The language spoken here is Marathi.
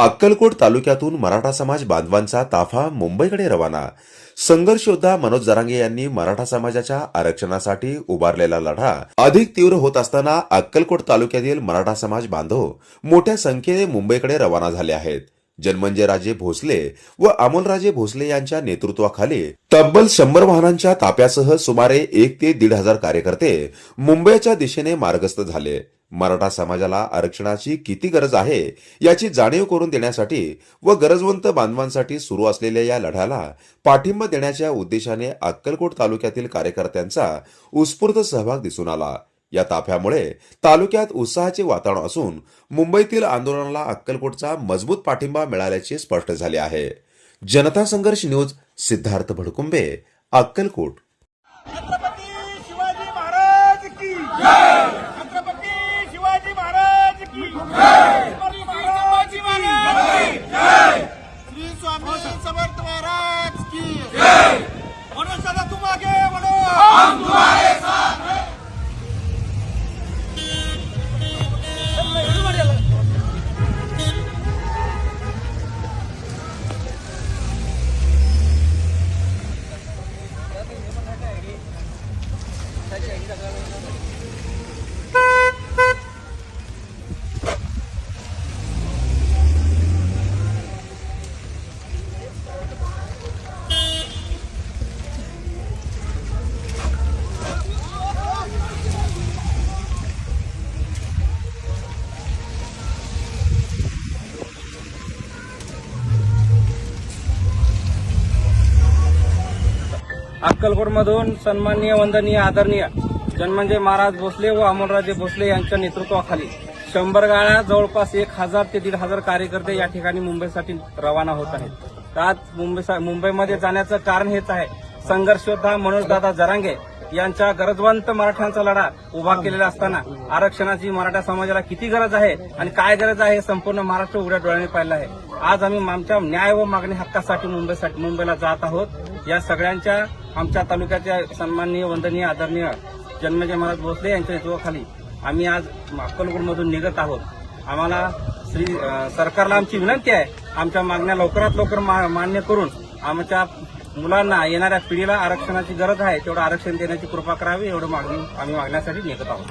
अक्कलकोट तालुक्यातून मराठा समाज बांधवांचा ताफा मुंबईकडे रवाना. संघर्षयोद्धा मनोज जरांगे यांनी मराठा समाजाच्या आरक्षणासाठी उभारलेला लढा अधिक तीव्र होत असताना अक्कलकोट तालुक्यातील मराठा समाज बांधव मोठ्या संख्येने मुंबईकडे रवाना झाले आहेत. जन्मंजयराजे भोसले व अमोलराजे भोसले यांच्या नेतृत्वाखाली तब्बल शंभर वाहनांच्या ताप्यासह सुमारे एक ते दीड हजार कार्यकर्ते मुंबईच्या दिशेने मार्गस्थ झाले. मराठा समाजाला आरक्षणाची किती गरज आहे याची जाणीव करून देण्यासाठी व गरजवंत बांधवांसाठी सुरू असलेल्या या लढ्याला पाठिंबा देण्याच्या उद्देशाने अक्कलकोट तालुक्यातील कार्यकर्त्यांचा उत्स्फूर्त सहभाग दिसून आला. या ताफ्यामुळे तालुक्यात उत्साहाचे वातावरण असून मुंबईतील आंदोलनाला अक्कलकोटचा मजबूत पाठिंबा मिळाल्याचे स्पष्ट झाले आहे. जनता संघर्ष न्यूज सिद्धार्थ भडकुंबे अक्कलकोट. अक्कलकोटमधून सन्माननीय वंदनीय आदरणीय जन्मंजय महाराज भोसले व अमोलराजे भोसले यांच्या नेतृत्वाखाली शंभर गाळ्या जवळपास एक हजार ते दीड हजार कार्यकर्ते या ठिकाणी मुंबईसाठी रवाना होत आहेत. आज मुंबई मुंबईमध्ये जाण्याचं कारण हेच आहे. संघर्षोद्धा मनोजदादा जरांगे यांच्या गरजवंत मराठ्यांचा लढा उभा केलेला असताना आरक्षणाची मराठा समाजाला किती गरज आहे आणि काय गरज आहे हे संपूर्ण महाराष्ट्र उघड्या डोळ्याने पाहिलं आहे. आज आम्ही आमच्या न्याय व मागणी हक्कासाठी मुंबईसाठी मुंबईला जात आहोत. या सगळ्यांच्या आमच्या तालुक्याच्या सन्माननीय वंदनीय आदरणीय जन्मजय महाराज भोसले यांच्या नेतृत्वाखाली आम्ही आज अक्कलकोटमधून निघत आहोत. आम्हाला श्री सरकारला आमची विनंती आहे. आमच्या मागण्या लवकरात लवकर मा- मान्य करून आमच्या मुलांना येणाऱ्या पिढीला आरक्षणाची गरज आहे. तेवढं आरक्षण देण्याची कृपा करावी. एवढं मागणी आम्ही मागण्यासाठी निघत आहोत.